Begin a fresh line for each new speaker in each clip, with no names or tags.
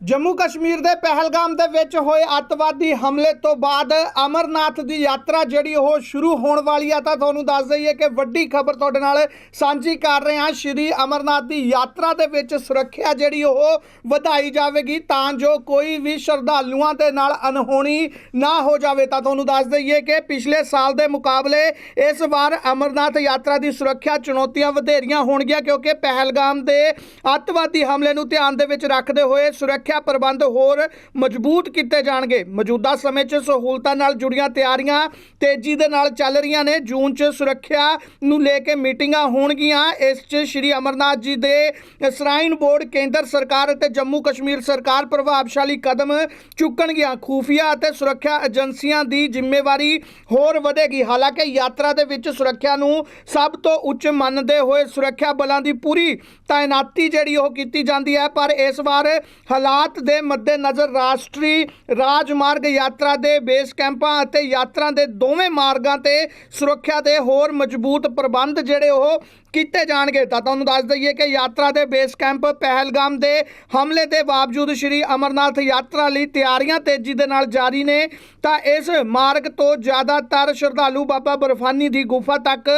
ਜੰਮੂ ਕਸ਼ਮੀਰ ਦੇ ਪਹਿਲਗਾਮ ਦੇ ਵਿੱਚ ਹੋਏ ਅੱਤਵਾਦੀ ਹਮਲੇ ਤੋਂ ਬਾਅਦ ਅਮਰਨਾਥ ਦੀ ਯਾਤਰਾ ਜਿਹੜੀ ਉਹ ਸ਼ੁਰੂ ਹੋਣ ਵਾਲੀ ਆ, ਤਾਂ ਤੁਹਾਨੂੰ ਦੱਸ ਦਈਏ ਕਿ ਵੱਡੀ ਖਬਰ ਤੁਹਾਡੇ ਨਾਲ ਸਾਂਝੀ ਕਰ ਰਹੇ ਹਾਂ। ਸ਼੍ਰੀ ਅਮਰਨਾਥ ਦੀ ਯਾਤਰਾ ਦੇ ਵਿੱਚ ਸੁਰੱਖਿਆ ਜਿਹੜੀ ਉਹ ਵਧਾਈ ਜਾਵੇਗੀ, ਤਾਂ ਜੋ ਕੋਈ ਵੀ ਸ਼ਰਧਾਲੂਆਂ ਦੇ ਨਾਲ ਅਨਹੋਣੀ ਨਾ ਹੋ ਜਾਵੇ। ਤਾਂ ਤੁਹਾਨੂੰ ਦੱਸ ਦਈਏ ਕਿ ਪਿਛਲੇ ਸਾਲ ਦੇ ਮੁਕਾਬਲੇ ਇਸ ਵਾਰ ਅਮਰਨਾਥ ਯਾਤਰਾ ਦੀ ਸੁਰੱਖਿਆ ਚੁਣੌਤੀਆਂ ਵਧੇਰੀਆਂ ਹੋਣਗੀਆਂ, ਕਿਉਂਕਿ ਪਹਿਲਗਾਮ ਦੇ ਅੱਤਵਾਦੀ ਹਮਲੇ ਨੂੰ ਧਿਆਨ ਦੇ ਵਿੱਚ ਰੱਖਦੇ ਹੋਏ ਸੁਰੱਖਿਆ ਸੁਰੱਖਿਆ ਪ੍ਰਬੰਧ ਹੋਰ ਮਜ਼ਬੂਤ ਕੀਤੇ ਜਾਣਗੇ। ਮੌਜੂਦਾ ਸਮੇਂ 'ਚ ਸਹੂਲਤਾਂ ਨਾਲ ਜੁੜੀਆਂ ਤਿਆਰੀਆਂ ਤੇਜ਼ੀ ਦੇ ਨਾਲ ਚੱਲ ਰਹੀਆਂ ਨੇ। ਜੂਨ 'ਚ ਸੁਰੱਖਿਆ ਨੂੰ ਲੈ ਕੇ ਮੀਟਿੰਗਾਂ ਹੋਣਗੀਆਂ। ਇਸ 'ਚ ਸ਼੍ਰੀ ਅਮਰਨਾਥ ਜੀ ਦੇ ਸ਼ਰਾਈਨ ਬੋਰਡ ਕੇਂਦਰ ਸਰਕਾਰ ਅਤੇ ਜੰਮੂ ਕਸ਼ਮੀਰ ਸਰਕਾਰ ਪ੍ਰਭਾਵਸ਼ਾਲੀ ਕਦਮ ਚੁੱਕਣਗੀਆਂ। ਖੂਫੀਆ ਅਤੇ ਸੁਰੱਖਿਆ ਏਜੰਸੀਆਂ ਦੀ ਜ਼ਿੰਮੇਵਾਰੀ ਹੋਰ ਵਧੇਗੀ। ਹਾਲਾਂਕਿ ਯਾਤਰਾ ਦੇ ਵਿੱਚ ਸੁਰੱਖਿਆ ਨੂੰ ਸਭ ਤੋਂ ਉੱਚ ਮੰਨਦੇ ਹੋਏ ਸੁਰੱਖਿਆ ਬਲਾਂ ਦੀ ਪੂਰੀ ਤਾਇਨਾਤੀ ਜਿਹੜੀ ਉਹ ਕੀਤੀ ਜਾਂਦੀ ਹੈ, ਪਰ ਇਸ ਵਾਰ ਹਾਲਾਤ ਦੇ ਮੱਦੇਨਜ਼ਰ ਰਾਸ਼ਟਰੀ ਰਾਜਮਾਰਗ ਯਾਤਰਾ ਦੇ ਬੇਸ ਕੈਂਪਾਂ ਅਤੇ ਯਾਤਰਾ ਦੇ ਦੋਵੇਂ ਮਾਰਗਾਂ ਤੇ ਸੁਰੱਖਿਆ ਦੇ ਹੋਰ ਮਜ਼ਬੂਤ ਪ੍ਰਬੰਧ ਜਿਹੜੇ ਉਹ ਕੀਤੇ ਜਾਣਗੇ। ਤਾਂ ਤੁਹਾਨੂੰ ਦੱਸ ਦਈਏ ਕਿ ਯਾਤਰਾ ਦੇ ਬੇਸ ਕੈਂਪ ਪਹਿਲਗਾਮ ਦੇ ਹਮਲੇ ਦੇ ਬਾਵਜੂਦ ਸ਼੍ਰੀ ਅਮਰਨਾਥ ਯਾਤਰਾ ਲਈ ਤਿਆਰੀਆਂ ਤੇਜ਼ੀ ਦੇ ਨਾਲ ਜਾਰੀ ਨੇ। ਤਾਂ ਇਸ ਮਾਰਗ ਤੋਂ ਜ਼ਿਆਦਾਤਰ ਸ਼ਰਧਾਲੂ ਬਾਬਾ ਬਰਫਾਨੀ ਦੀ ਗੁਫਾ ਤੱਕ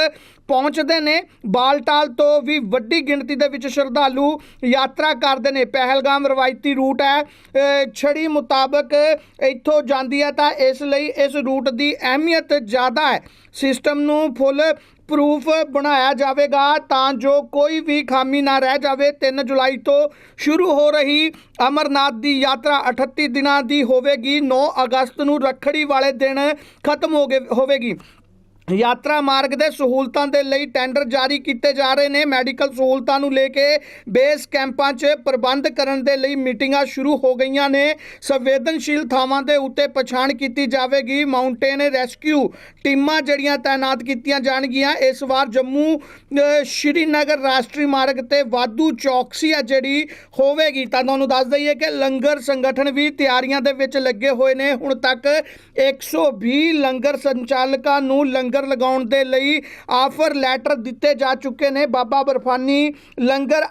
ਪਹੁੰਚਦੇ ਨੇ। ਬਾਲਟਾਲ ਤੋਂ ਵੀ ਵੱਡੀ ਗਿਣਤੀ ਦੇ ਵਿੱਚ ਸ਼ਰਧਾਲੂ ਯਾਤਰਾ ਕਰਦੇ ਨੇ। ਪਹਿਲਗਾਮ ਰਵਾਇਤੀ ਰੂਟ ਹੈ। ਛੜੀ ਮੁਤਾਬਕ ਇੱਥੋਂ ਜਾਂਦੀ ਹੈ ਤਾਂ ਇਸ ਲਈ ਇਸ ਰੂਟ ਦੀ ਅਹਿਮੀਅਤ ਜ਼ਿਆਦਾ ਹੈ। ਸਿਸਟਮ ਨੂੰ ਫੁੱਲ ਪ੍ਰੂਫ ਬਣਾਇਆ ਜਾਵੇਗਾ ਤਾਂ ਜੋ ਕੋਈ ਵੀ ਖਾਮੀ ਨਾ ਰਹਿ ਜਾਵੇ। 3 ਜੁਲਾਈ ਤੋਂ ਸ਼ੁਰੂ ਹੋ ਰਹੀ ਅਮਰਨਾਥ ਦੀ ਯਾਤਰਾ 38 ਦਿਨਾਂ ਦੀ ਹੋਵੇਗੀ। 9 ਅਗਸਤ ਨੂੰ ਰੱਖੜੀ ਵਾਲੇ ਦਿਨ ਖਤਮ ਹੋ ਗਏ ਹੋਵੇਗੀ। ਯਾਤਰਾ ਮਾਰਗ ਦੇ ਸਹੂਲਤਾਂ ਦੇ ਲਈ ਟੈਂਡਰ ਜਾਰੀ ਕੀਤੇ ਜਾ ਰਹੇ ਨੇ। ਮੈਡੀਕਲ ਸਹੂਲਤਾਂ ਨੂੰ ਲੈ ਕੇ ਬੇਸ ਕੈਂਪਾਂ 'ਚ ਪ੍ਰਬੰਧ ਕਰਨ ਦੇ ਲਈ ਮੀਟਿੰਗਾਂ ਸ਼ੁਰੂ ਹੋ ਗਈਆਂ ਨੇ। ਸੰਵੇਦਨਸ਼ੀਲ ਥਾਵਾਂ ਦੇ ਉੱਤੇ ਪਛਾਣ ਕੀਤੀ ਜਾਵੇਗੀ। ਮਾਊਂਟੇਨ ਰੈਸਕਿਊ ਟੀਮਾਂ ਜਿਹੜੀਆਂ ਤਾਇਨਾਤ ਕੀਤੀਆਂ ਜਾਣਗੀਆਂ। ਇਸ ਵਾਰ ਜੰਮੂ ਸ਼੍ਰੀਨਗਰ ਰਾਸ਼ਟਰੀ ਮਾਰਗ ਤੇ ਵਾਧੂ ਚੌਕਸੀ ਆ ਜਿਹੜੀ ਹੋਵੇਗੀ। ਤਾਂ ਤੁਹਾਨੂੰ ਦੱਸ ਦਈਏ ਕਿ ਲੰਗਰ ਸੰਗਠਨ ਵੀ ਤਿਆਰੀਆਂ ਦੇ ਵਿੱਚ ਲੱਗੇ ਹੋਏ ਨੇ। ਹੁਣ ਤੱਕ 120 ਲੰਗਰ ਸੰਚਾਲਕਾਂ ਨੂੰ ਲੰਗਰ ਲਗਾਉਣ ਦੇ ਲਈ ਆਫਰ ਲੈਟਰ ਦਿੱਤੇ ਜਾ ਚੁੱਕੇ ਨੇ। ਬਾਬਾ ਬਰਫਾਨੀ ਲੰਗਰ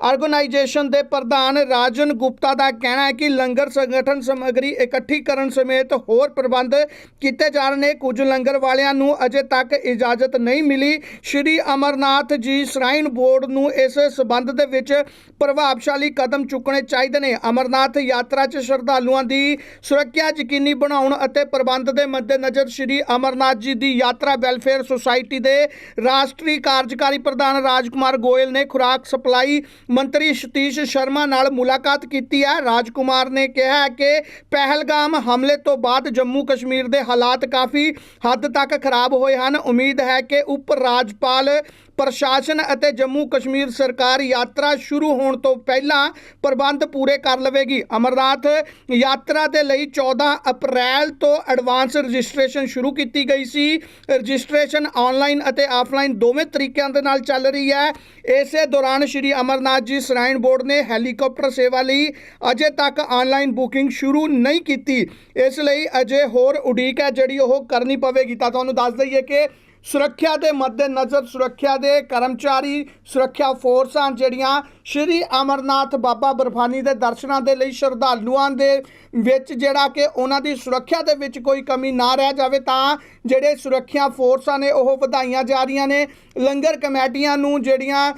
ਆਰਗੇਨਾਈਜੇਸ਼ਨ ਦੇ ਪ੍ਰਧਾਨ ਰਾਜਨ ਗੁਪਤਾ ਦਾ ਕਹਿਣਾ ਹੈ ਕਿ ਲੰਗਰ ਸੰਗਠਨ ਸਮੱਗਰੀ ਇਕੱਠੀ ਕਰਨ ਸਮੇਤ ਹੋਰ ਪ੍ਰਬੰਧ ਕੀਤੇ ਜਾ ਰਹੇ ਨੇ। ਕੁਝ ਲੰਗਰ ਵਾਲਿਆਂ ਨੂੰ ਅਜੇ ਤੱਕ ਇਜਾਜ਼ਤ ਨਹੀਂ ਮਿਲੀ। ਸ਼੍ਰੀ ਅਮਰਨਾਥ ਜੀ ਸ਼ਰਾਈਨ ਬੋਰਡ ਨੂੰ ਇਸ ਸਬੰਧ ਦੇ ਵਿੱਚ ਪ੍ਰਭਾਵਸ਼ਾਲੀ ਕਦਮ ਚੁੱਕਣੇ ਚਾਹੀਦੇ ਨੇ। ਅਮਰਨਾਥ ਯਾਤਰਾ 'ਚ ਸ਼ਰਧਾਲੂਆਂ ਦੀ ਸੁਰੱਖਿਆ ਯਕੀਨੀ ਬਣਾਉਣ ਅਤੇ ਪ੍ਰਬੰਧ ਦੇ ਮੱਦੇਨਜ਼ਰ ਸ਼੍ਰੀ ਅਮਰਨਾਥ ਜੀ ਦੀ ਯਾਤਰਾ ਵੈਲਫੇਅਰ ਸੁਸਾਇਟੀ ਦੇ ਰਾਸ਼ਟਰੀ ਕਾਰਜਕਾਰੀ ਪ੍ਰਧਾਨ ਰਾਜਕੁਮਾਰ ਗੋਇਲ ਨੇ ਖੁਰਾਕ ਸਪਲਾਈ ਮੰਤਰੀ ਸਤੀਸ਼ ਸ਼ਰਮਾ ਨਾਲ ਮੁਲਾਕਾਤ ਕੀਤੀ ਹੈ। ਰਾਜਕੁਮਾਰ ਨੇ ਕਿਹਾ ਕਿ ਪਹਿਲਗਾਮ ਹਮਲੇ ਤੋਂ ਬਾਅਦ ਜੰਮੂ ਕਸ਼ਮੀਰ ਦੇ ਹਾਲਾਤ ਕਾਫੀ ਹੱਦ ਤੱਕ ਖਰਾਬ ਹੋਏ ਹਨ। ਉਮੀਦ ਹੈ ਕਿ ਉਪ ਰਾਜਪਾਲ ਪ੍ਰਸ਼ਾਸਨ ਅਤੇ ਜੰਮੂ ਕਸ਼ਮੀਰ ਸਰਕਾਰ ਯਾਤਰਾ ਸ਼ੁਰੂ ਹੋਣ ਤੋਂ ਪਹਿਲਾਂ ਪ੍ਰਬੰਧ ਪੂਰੇ ਕਰ ਲਵੇਗੀ। ਅਮਰਨਾਥ ਯਾਤਰਾ ਦੇ ਲਈ 14 ਅਪ੍ਰੈਲ ਤੋਂ ਐਡਵਾਂਸ ਰਜਿਸਟ੍ਰੇਸ਼ਨ ਸ਼ੁਰੂ ਕੀਤੀ ਗਈ ਸੀ। ਰਜਿਸਟ੍ਰੇਸ਼ਨ ਆਨਲਾਈਨ ਅਤੇ ਆਫਲਾਈਨ ਦੋਵੇਂ ਤਰੀਕਿਆਂ ਦੇ ਨਾਲ ਚੱਲ ਰਹੀ ਹੈ। ਇਸੇ ਦੌਰਾਨ ਸ਼੍ਰੀ ਅਮਰਨਾਥ ਜੀ ਸ਼ਰਾਈਨ ਬੋਰਡ ਨੇ ਹੈਲੀਕਾਪਟਰ ਸੇਵਾ ਲਈ ਅਜੇ ਤੱਕ ਆਨਲਾਈਨ ਬੁਕਿੰਗ ਸ਼ੁਰੂ ਨਹੀਂ ਕੀਤੀ। ਇਸ ਲਈ ਅਜੇ ਹੋਰ ਉਡੀਕ ਹੈ ਜਿਹੜੀ ਉਹ ਕਰਨੀ ਪਵੇਗੀ। ਤਾਂ ਤੁਹਾਨੂੰ ਦੱਸ ਦਈਏ ਕਿ ਸੁਰੱਖਿਆ ਦੇ ਮੱਦੇਨਜ਼ਰ ਸੁਰੱਖਿਆ ਦੇ ਕਰਮਚਾਰੀ ਸੁਰੱਖਿਆ ਫੋਰਸਾਂ ਜਿਹੜੀਆਂ ਸ਼੍ਰੀ ਅਮਰਨਾਥ ਬਾਬਾ ਬਰਫਾਨੀ ਦੇ ਦਰਸ਼ਨਾਂ ਦੇ ਲਈ ਸ਼ਰਧਾਲੂਆਂ ਦੇ ਵਿੱਚ ਜਿਹੜਾ ਕਿ ਉਹਨਾਂ ਦੀ ਸੁਰੱਖਿਆ ਦੇ ਵਿੱਚ ਕੋਈ ਕਮੀ ਨਾ ਰਹਿ ਜਾਵੇ, ਤਾਂ ਜਿਹੜੇ ਸੁਰੱਖਿਆ ਫੋਰਸਾਂ ਨੇ ਉਹ ਵਧਾਈਆਂ ਜਾ ਰਹੀਆਂ ਨੇ। ਲੰਗਰ ਕਮੇਟੀਆਂ ਨੂੰ ਜਿਹੜੀਆਂ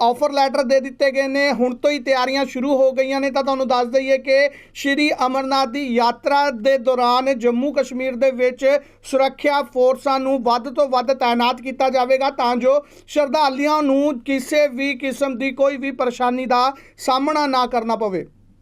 ਆਫਰ ਲੈਟਰ ਦੇ ਦਿੱਤੇ ਗਏ ਨੇ, ਹੁਣ ਤੋਂ ਹੀ ਤਿਆਰੀਆਂ ਸ਼ੁਰੂ ਹੋ ਗਈਆਂ ਨੇ। ਤਾਂ ਤੁਹਾਨੂੰ ਦੱਸ ਦਈਏ ਕਿ ਸ਼੍ਰੀ ਅਮਰਨਾਥ ਦੀ ਯਾਤਰਾ ਦੇ ਦੌਰਾਨ ਜੰਮੂ ਕਸ਼ਮੀਰ ਦੇ ਵਿੱਚ ਸੁਰੱਖਿਆ ਫੋਰਸਾਂ ਨੂੰ ਵੱਧ ਤੋਂ ਵੱਧ ਤਾਇਨਾਤ ਕੀਤਾ ਜਾਵੇਗਾ। ਤਾਂ ਜੋ ਸ਼ਰਧਾਲੂਆਂ ਨੂੰ ਕਿਸੇ ਵੀ ਕਿਸਮ ਦੀ ਕੋਈ ਵੀ ਪਰੇਸ਼ਾਨੀ ਦਾ ਸਾਹਮਣਾ ਨਾ ਕਰਨਾ ਪਵੇ।